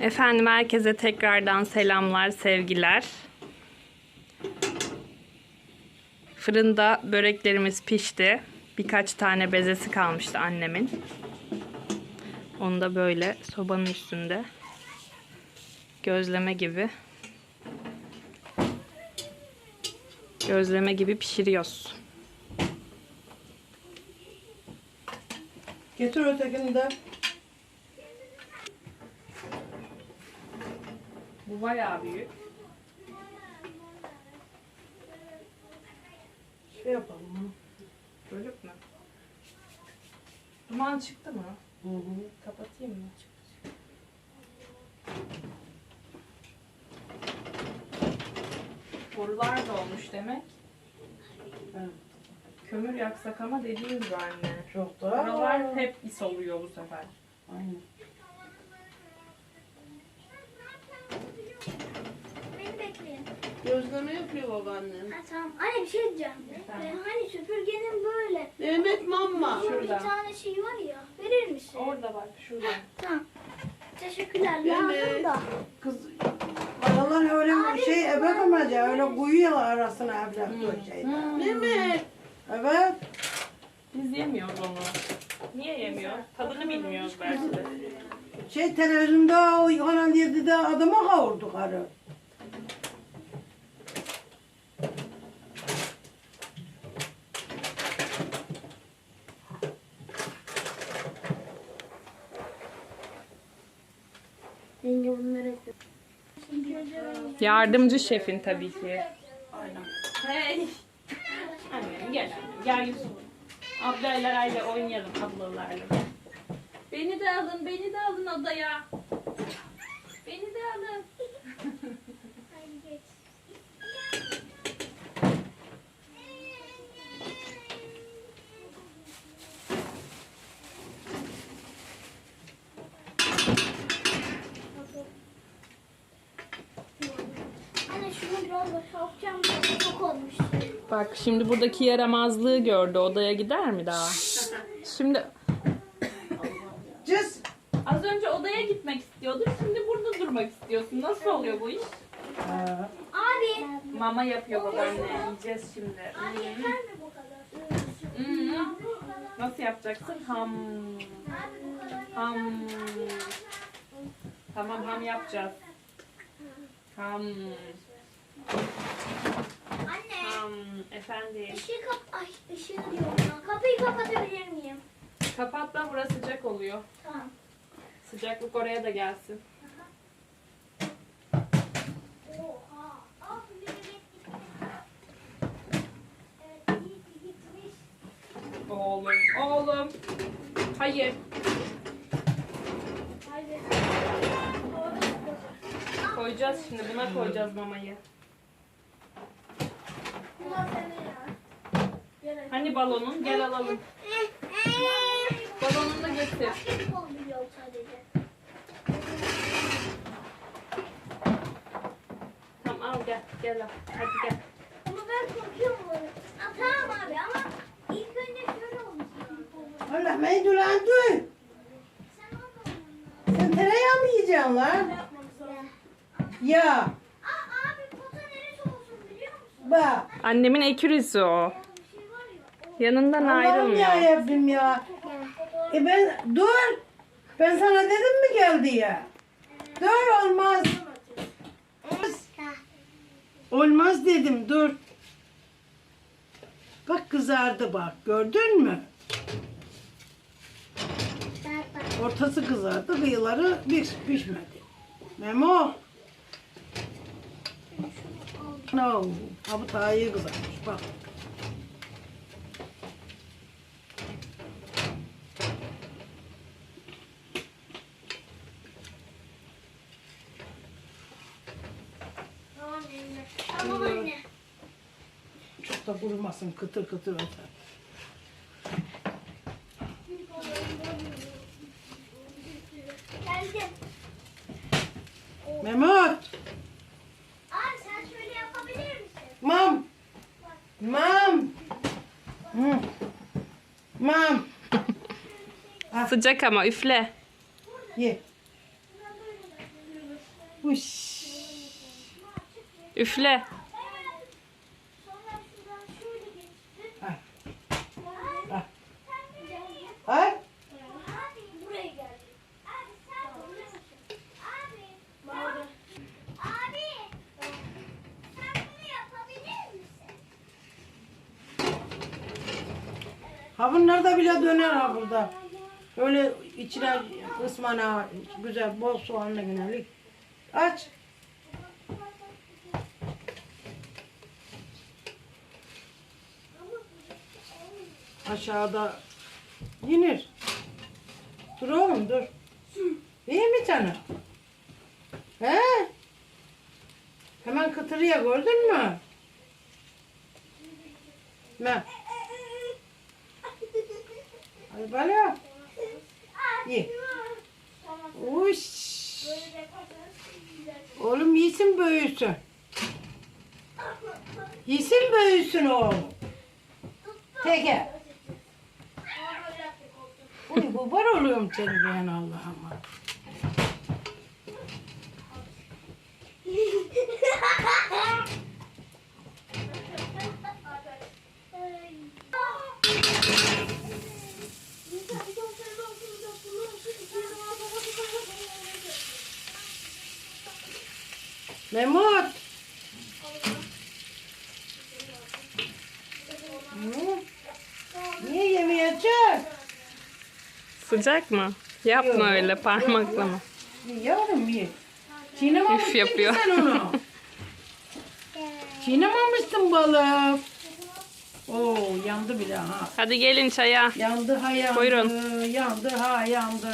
Efendim herkese tekrardan selamlar, sevgiler. Fırında böreklerimiz pişti. Birkaç tane bezesi kalmıştı annemin. Onu da böyle sobanın üstünde gözleme gibi gözleme gibi pişiriyoruz. Getir ötekini de. Bu bayağı büyük. Şey yapalım. Bölük mü? Duman çıktı mı? Hı hı. Kapatayım mı? Borular da olmuş demek. Evet. Kömür yaksak ama dediğim gibi anne. Çok da. Buralar hep is oluyor bu sefer. Aynen. Beni bekleyin. Gözleme yapıyor babaannem. Ha, tamam. Anne bir şey diyeceğim. Tamam. Ee, hani süpürgenin böyle Mehmet mamma. bir Şurada. tane şey var ya. Verir misin? Orada bak şurada. Tamam. Teşekkürler. Lazım da. Kız Aralar öyle bir şey ebek amaca öyle koyuyorlar arasına evler koy şeyler. Mehmet. Evet. Biz yemiyoruz onu. Niye yemiyoruz? Tadını bilmiyoruz belki de. Şey televizyonda o yıkanan diye de adama kavurdu karı. Yardımcı şefin tabii ki. Aynen. Hey. Annem gel annem. Gel Yusuf. Ablaylarla oynayalım ablalarla. Beni de alın, beni de alın odaya. Beni de alın. Anne şunu biraz boşaltacağım. Çok olmuş. Bak şimdi buradaki yaramazlığı gördü. Odaya gider mi daha? Şimdi Cız. az önce odaya gitmek istiyordu. Şimdi burada durmak istiyorsun. Nasıl oluyor bu iş? Abi. Mama yapıyor babaanne. Yiyeceğiz şimdi. Abi yeter mi bu kadar? Hmm. Nasıl yapacaksın? Ham. Ham. Tamam ham yapacağız. Ham. Anne. Ham. Efendim. Işığı kap... Ay ışığı diyorum ya. Kapıyı kapatabilir miyim? Kapat da burası sıcak oluyor. Tamam. Sıcaklık oraya da gelsin. Oha. Abi biri gitti. Evet iyi gitmiş. Oğlum. Oğlum. Hayır. Koyacağız şimdi. Buna koyacağız mamayı. Bunlar sene ya. Gel Hani balonun? Gel alalım. Balonunu da getir. Tamam al gel. Gel al. Hadi gel. Ama ben korkuyorum. Aa, tamam abi ama ilk önce şöyle olmuş. Allah meydulan duy. Sen onu Sen tereyağı mı yiyeceksin lan? Ya. Aa abi pota neresi olsun biliyor musun? Bak. Annemin ekürüsü o. Ya. Yanından Allah'ım ya ayrılmıyor. Rabbim ya. E ben dur. Ben sana dedim mi gel diye. Dur olmaz. Olmaz dedim dur. Bak kızardı bak gördün mü? Ortası kızardı kıyıları bir pişmedi. Memo. No. Ha bu daha iyi kızarmış bak. Tamam anne. Tamam anne. Çok da kurumasın kıtır kıtır öter. Geldim. Mehmet. Abi sen şöyle yapabilir misin? Mam. Mam. Hı. Mam. Sıcak ama üfle. Ye. Uş. Üfle. Sonra şuradan şöyle geçti. Ha. Ha. Ay. Abi buraya geldi. Abi sen biliyor musun? Abi. Abi. Abi. Sen bunu yapabilir misin? Ha bunlar da bile döner ha burada. Öyle içine ısmana güzel bol soğanla yönelik. Aç. Aşağıda yenir. Dur oğlum dur. İyi mi canım? He? Hemen kıtırıya gördün mü? Ne? Bana. Ye. Uş. Oğlum yesin büyüsün. Yesin büyüsün oğlum. Teke. Uy babar oluyorum seni ben Allah'ıma. Hı? Niye yemeyecek? Sıcak mı? Yapma Yok. öyle parmaklama. Yavrum ye. Çiğnememişsin Üf ki yapıyor. sen onu. Çiğnememişsin balık. Oo yandı bile ha. Hadi gelin çaya. Yandı ha yandı. Buyurun. Yandı ha yandı.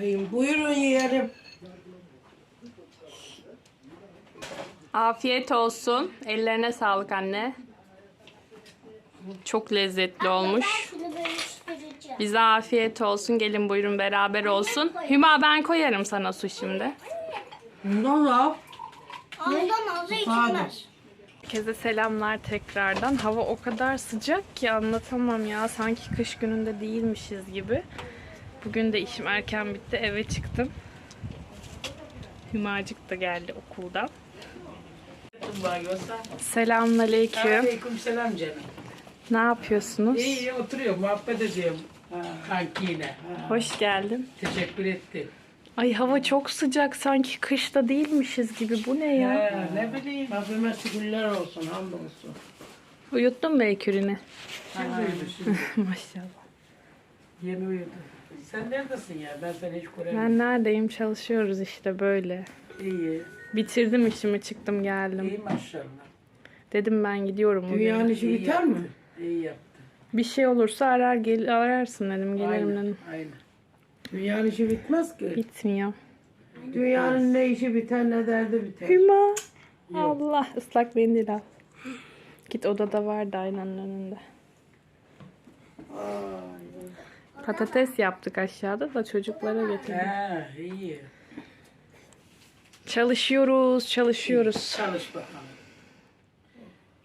Rahim buyurun yiyelim. Afiyet olsun. Ellerine sağlık anne. Çok lezzetli olmuş. Şunu bölüştüreceğim. Bize afiyet olsun. Gelin buyurun beraber olsun. Hüma ben koyarım sana su şimdi. Bundan raf. Ondan ağzı Sade. içilmez. Herkese selamlar tekrardan. Hava o kadar sıcak ki anlatamam ya. Sanki kış gününde değilmişiz gibi. Bugün de işim erken bitti. Eve çıktım. Hümacık da geldi okuldan. Selamünaleyküm. Aleyküm selam canım. Ne yapıyorsunuz? İyi iyi oturuyorum, muhabbet ediyorum kankiyle. Hoş geldin. Teşekkür ettim. Ay hava çok sıcak. Sanki kışta değilmişiz gibi. Bu ne ya? Ha, ne bileyim. Rabbime şükürler olsun hamdolsun. Uyuttun mu Ekürünü? Şimdi uyudu şimdi. Maşallah. Yeni uyudu. Sen neredesin ya? Ben seni hiç göremiyorum. Ben neredeyim? Çalışıyoruz işte böyle. İyi. Bitirdim işimi çıktım geldim. İyi maşallah. Dedim ben gidiyorum bugün. Dünyanın işi İyi biter mi? İyi yaptın. Bir şey olursa arar gel ararsın dedim gelirim Aynen, dedim. aynen. Dünyanın işi bitmez ki. Bitmiyor. Dünyanın ne işi biter ne derdi biter. Hüma. Allah ıslak mendil al. Git odada vardı aynanın önünde. Patates yaptık aşağıda da çocuklara. Ha, iyi. Çalışıyoruz, çalışıyoruz. Çalış bakalım.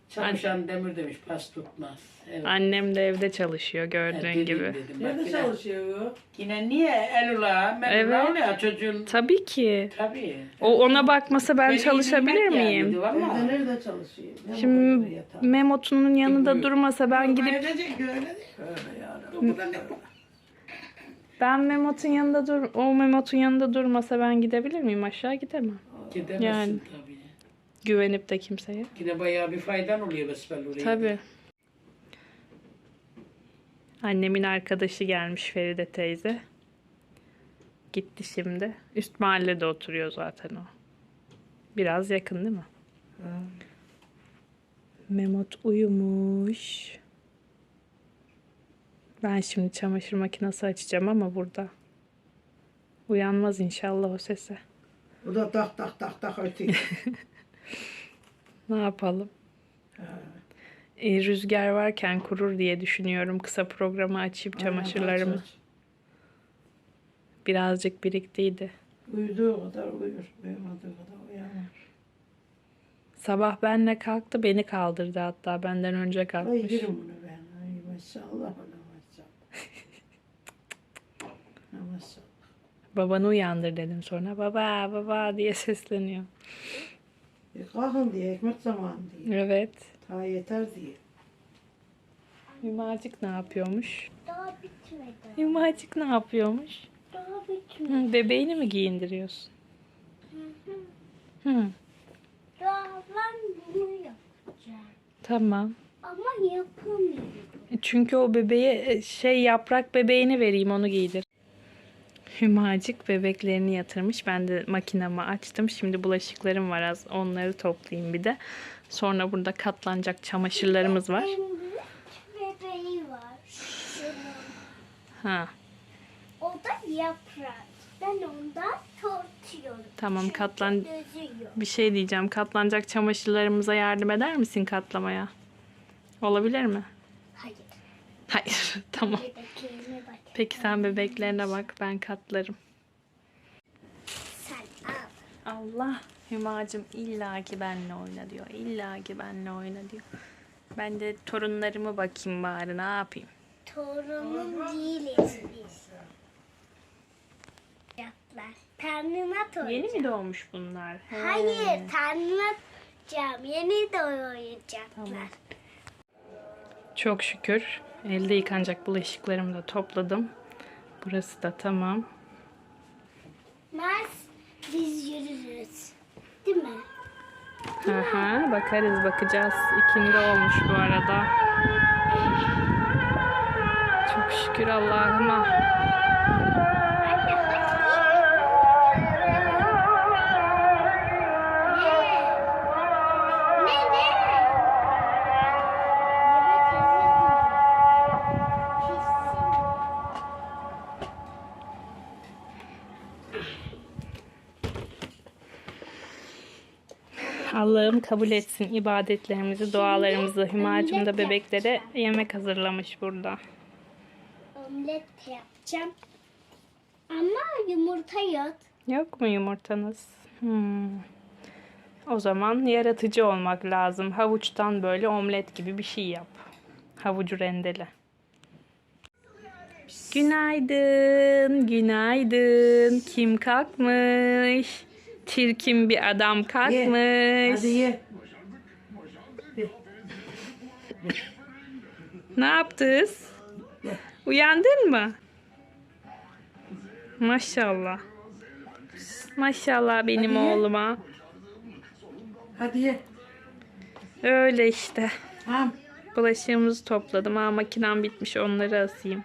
Çalışan demir demiş, pas tutmaz. Evet. Annem de evde çalışıyor gördüğün dedim, gibi. dedim. Bak Nerede yine- çalışıyor bu? Yine niye el ula, ula Evet. oluyor çocuğun. Tabii ki. Tabii. O ona bakmasa ben Beni çalışabilir bilmek yani, miyim? Evde nerede çalışıyor? Ne Şimdi bu yatağı? Memot'un yanında durmasa ben gidip. Öyle yani. Bu da ne bu? Ben Memot'un yanında dur o Memot'un yanında durmasa ben gidebilir miyim? Aşağı gidemem. Gidemezsin Yani. tabii. Güvenip de kimseye. Yine bayağı bir faydan oluyor besbelli oraya. Tabii. Annemin arkadaşı gelmiş Feride teyze. Gitti şimdi. Üst mahallede oturuyor zaten o. Biraz yakın değil mi? Memot uyumuş. Ben şimdi çamaşır makinesi açacağım ama burada. Uyanmaz inşallah o sese. Bu da tak tak tak tak ötüyor. Ne yapalım? E, rüzgar varken kurur diye düşünüyorum. Kısa programı açayım çamaşırlarımı. Aç, aç. Birazcık biriktiydi. Uyuduğu kadar uyur. Uyumadığı kadar uyanır. Sabah benle kalktı beni kaldırdı hatta benden önce Ay kalkmış. yerim bunu ben. Ay maşallah maşallah. Babanı uyandır dedim sonra. Baba baba diye sesleniyor. E, kalkın diye, ekmek zamanı diye. Evet. Ta yeter diye. Hümacık ne yapıyormuş? Daha bitmedi. Hümacık ne yapıyormuş? Daha bitmedi. Hı, bebeğini mi giyindiriyorsun? Hı, Daha ben bunu yapacağım. tamam. Ama yapamıyorum. Çünkü o bebeğe e, şey yaprak bebeğini vereyim onu giydir. Hümacık bebeklerini yatırmış. Ben de makinamı açtım. Şimdi bulaşıklarım var az. Onları toplayayım bir de. Sonra burada katlanacak çamaşırlarımız var. Bebeği var. Ha, O da yaprak. Ben ondan tortuyorum. tamam katlan bir şey diyeceğim. Katlanacak çamaşırlarımıza yardım eder misin katlamaya? Olabilir mi? Hayır. Tamam. Peki sen bebeklerine bak. Ben katlarım. Sen al. Allah Hümacım illa ki benle oyna diyor. İlla ki benle oyna diyor. Ben de torunlarımı bakayım bari ne yapayım. Torunum değiliz biz. Yaplar. Tanrıma torun. Yeni mi doğmuş bunlar? He. Hayır, tanrıma cam. Yeni doğacaklar. Tamam. Çok şükür elde yıkanacak bulaşıklarımı da topladım. Burası da tamam. Mars biz yürürüz. Değil mi? Aha, bakarız bakacağız. İkindi olmuş bu arada. Çok şükür Allah'ıma. Allah'ım kabul etsin ibadetlerimizi, dualarımızı. Hümacım da bebeklere yemek hazırlamış burada. Omlet yapacağım. Ama yumurta yok. Yok mu yumurtanız? Hmm. O zaman yaratıcı olmak lazım. Havuçtan böyle omlet gibi bir şey yap. Havucu rendele. Günaydın, günaydın. Kim kalkmış? Çirkin bir adam Ye. kalkmış. Hadi ye. Ne yaptınız? Uyandın mı? Maşallah. Maşallah benim Hadi ye. oğluma. Hadi ye. Öyle işte. Tamam. Bulaşığımızı topladım. Ha makinem bitmiş onları asayım.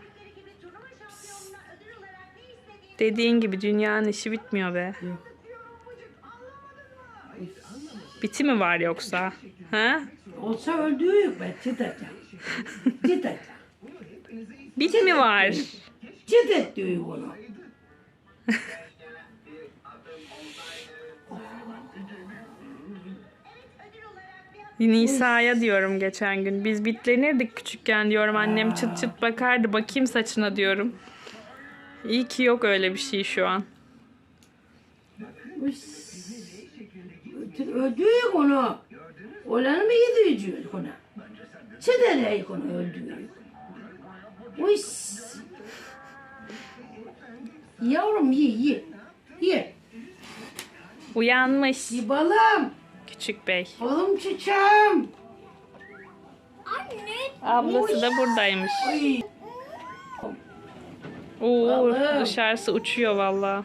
Dediğin gibi dünyanın işi bitmiyor be. Yok. Biti mi var yoksa? Ha? Olsa öldüğü yok ben. Çıtacağım. Çıtacağım. Bit mi var? Çıt et diyor bunu. Nisa'ya diyorum geçen gün. Biz bitlenirdik küçükken diyorum. Annem çıt çıt bakardı. Bakayım saçına diyorum. İyi ki yok öyle bir şey şu an. Öldüğü yok onu. Olanı mı yediği ona? Çıt edeyik onu öldüğü. Uy. Yavrum ye ye. Ye. Uyanmış Ye balım. küçük bey. Oğlum çiçeğim. Anne Ablası da buradaymış. Uy. Oo, dışarısı uçuyor valla.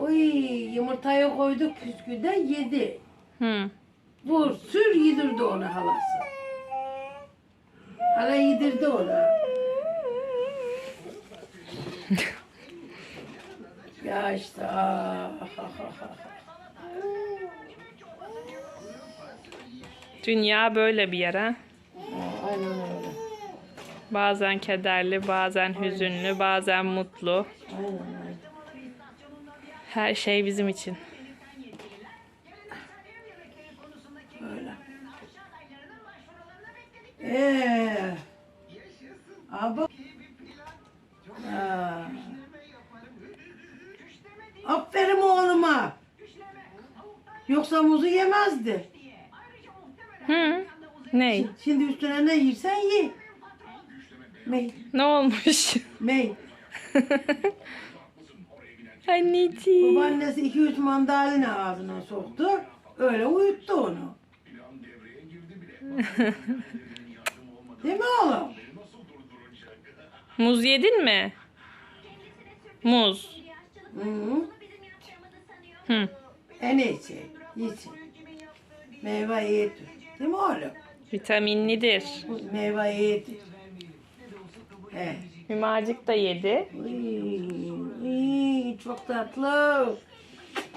Uy yumurtayı koyduk püsküde yedi. Hı. Vur sür yedirdi onu halası. Hala yedirdi onu. ya işte ah, ah, ah, ah. Dünya böyle bir yer ha. Aynen öyle. Bazen kederli, bazen hüzünlü, bazen mutlu. Aynen öyle. Her şey bizim için. Öyle. Ee, abi. Aa. Aferin oğluma. Yoksa muzu yemezdi. Hı. Ney? Şimdi üstüne ne yersen ye. Mey, Ne olmuş? mey. Anneciğim. Babaannesi iki üç mandalina ağzına soktu. Öyle uyuttu onu. Değil mi oğlum? Muz yedin mi? Muz. Hı -hı. Hı. En iyisi. İyisin. Meyve iyidir. Değil mi oğlum? Vitaminlidir. Meyve iyidir. He. Hümacık da yedi. İy, çok tatlı.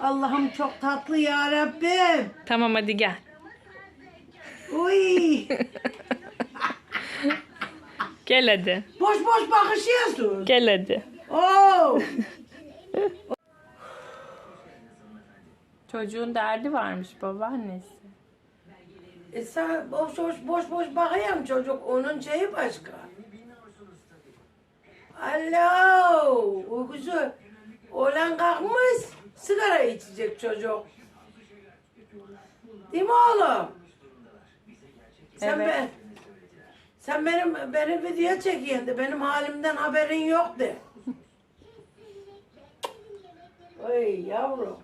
Allah'ım çok tatlı ya Rabbim. Tamam hadi gel. Uy. Gel hadi. boş boş bakışıyorsun. Gel hadi. Oo. Çocuğun derdi varmış babaannesi. E sen boş boş boş boş bakayım çocuk onun şeyi başka. Alo, uykusu. Oğlan kalkmış, sigara içecek çocuk. Değil mi oğlum? Sen Evet. ben, sen benim benim video çekiyorsun de benim halimden haberin yok de. Oy yavrum.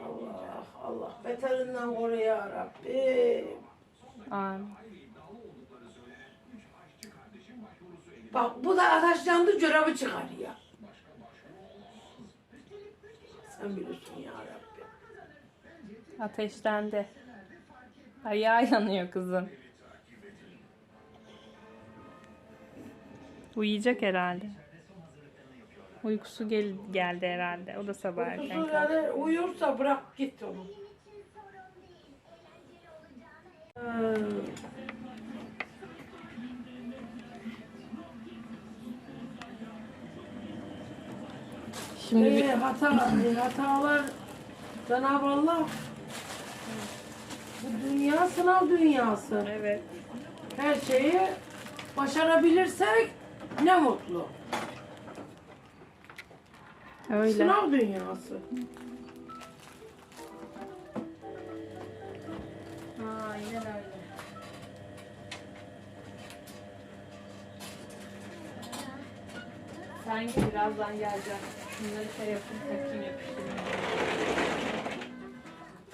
Allah Allah beterinden koru ya Rabbim. Amin. Bak bu da ateşlendi çorabı çıkarıyor. Sen bilirsin ya Rabbim. Ateşlendi. Ayağı yanıyor kızın. Uyuyacak herhalde. Uykusu gel geldi herhalde. O da sabah erken Uykusu kalktı. yani uyursa bırak git onu. Ee, Şimdi bir- Ee, hata, hatalar Cenab-ı Allah bu dünya sınav dünyası. Evet. Her şeyi başarabilirsek ne mutlu. Öyle. Sınav dünyası. Aynen öyle. Sanki birazdan geleceğim. Şunları şey yapayım, takayım yapıştırayım.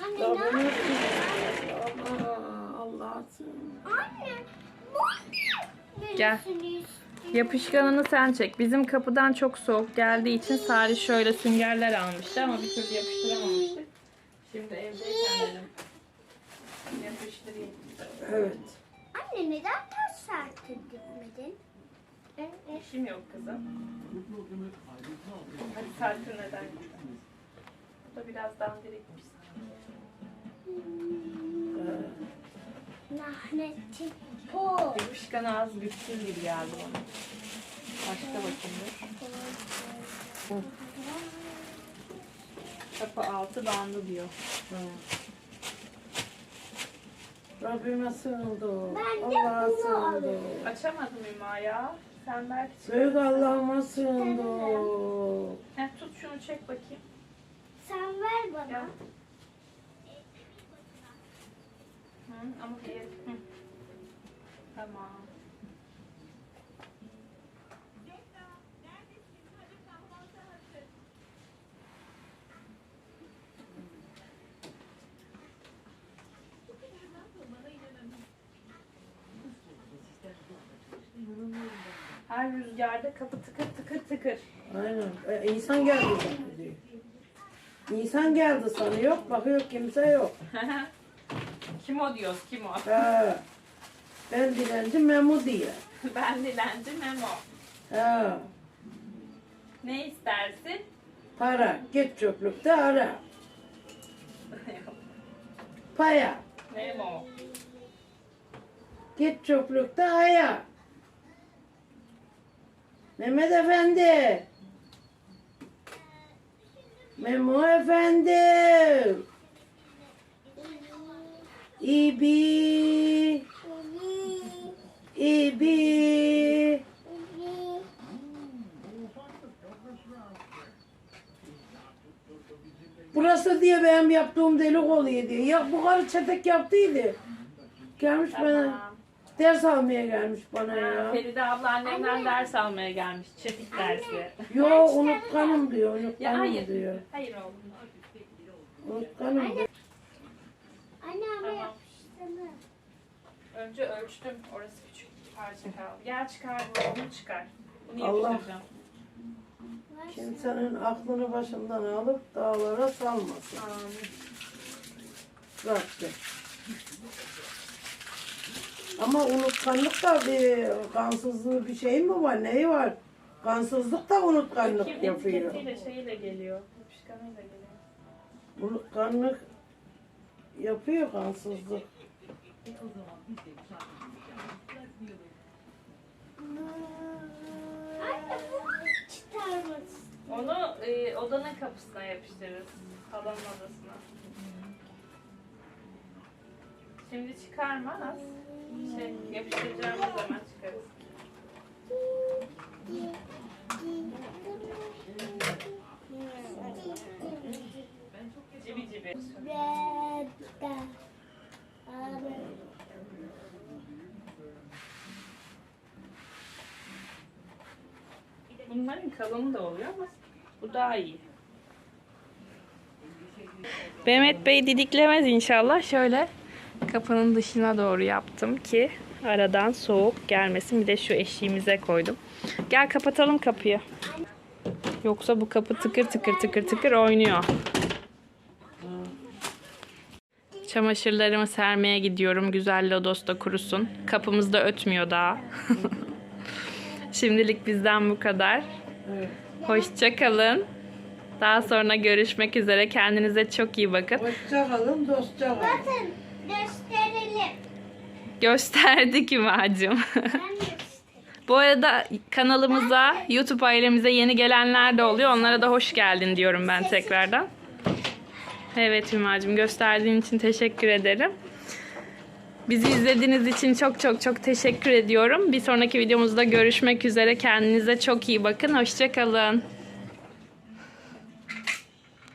Anne ne yapıyorsun? Allah Allah'ım. Anne. Bu ne? Gel. Yapışkanını sen çek. Bizim kapıdan çok soğuk geldiği için Salih şöyle süngerler almıştı ama bir türlü yapıştıramamıştık. Şimdi evdeyken dedim. Yapıştırayım. Evet. Anne neden ters serttin dikmedin? İşim yok kızım. Hadi Serpil neden? Bu da biraz dandirikmiş. Lahnetçi po. Yapışkanı az güçsüz gibi geldi bana. Başka bakayım dur. Kapı altı bandı diyor. Rabbime sığındı. Ben de Allah'a bunu alayım. Açamadım Hüma ya. Sen belki... Büyük Allah'ıma sığındı. Heh, tut şunu çek bakayım. Sen ver bana. Gel. Hı, ama diğer... Hı. Tamam. Her rüzgarda kapı tıkır tıkır tıkır. Aynen. E, insan geldi zannediyor. İnsan geldi sanıyor. Bakıyor kimse yok. kim o diyoruz kim o? Ha. Ben dilenci Memo diye. ben dilenci Memo. Ha. Ne istersin? Para. Git çöplükte ara. Paya. Memo. Git çöplükte aya. Mehmet Efendi. Memo Efendi. İbi. İbi. Burası diye benim yaptığım delik oluyor diye. Ya bu karı çetek yaptıydı. Gelmiş bana. Ders almaya gelmiş bana ya. Feride abla annemden ders almaya gelmiş. Çetik dersi. Yo unutkanım diyor, Ya unutkanım hayır. diyor. Hayır oğlum. Unutkanım diyor. Anne ama Tamam. yapıştırdı. Önce ölçtüm. Orası küçük bir parça kaldı. Gel çıkar bunu çıkar. Bunu Allah. yapıştıracağım. Kimsenin aklını başından alıp dağlara salmasın. Rabbim. Ama unutkanlık da bir kansızlığı bir şey mi var? Neyi var? Kansızlık da unutkanlık Kim yapıyor. etiketiyle şeyiyle geliyor. Yapışkanıyla geliyor. Unutkanlık yapıyor kansızlık. Onu e, odanın kapısına yapıştırırız. Halanın odasına. Şimdi çıkarmaz. Şey, yapıştıracağımız Kalını da oluyor ama bu daha iyi. Mehmet Bey didiklemez inşallah. Şöyle kapının dışına doğru yaptım ki aradan soğuk gelmesin. Bir de şu eşiğimize koydum. Gel kapatalım kapıyı. Yoksa bu kapı tıkır tıkır tıkır tıkır oynuyor. Çamaşırlarımı sermeye gidiyorum. Güzel lodosta kurusun. Kapımız da ötmüyor daha. Şimdilik bizden bu kadar. Evet. Hoşça kalın. Daha sonra görüşmek üzere. Kendinize çok iyi bakın. Hoşça kalın, dostça kalın. Bakın gösterelim. Gösterdik Hümacığım. Ben göstereyim. bu arada kanalımıza, YouTube ailemize yeni gelenler de oluyor. Onlara da hoş geldin diyorum ben tekrardan. Evet Hümacığım gösterdiğin için teşekkür ederim. Bizi izlediğiniz için çok çok çok teşekkür ediyorum. Bir sonraki videomuzda görüşmek üzere. Kendinize çok iyi bakın. Hoşça kalın.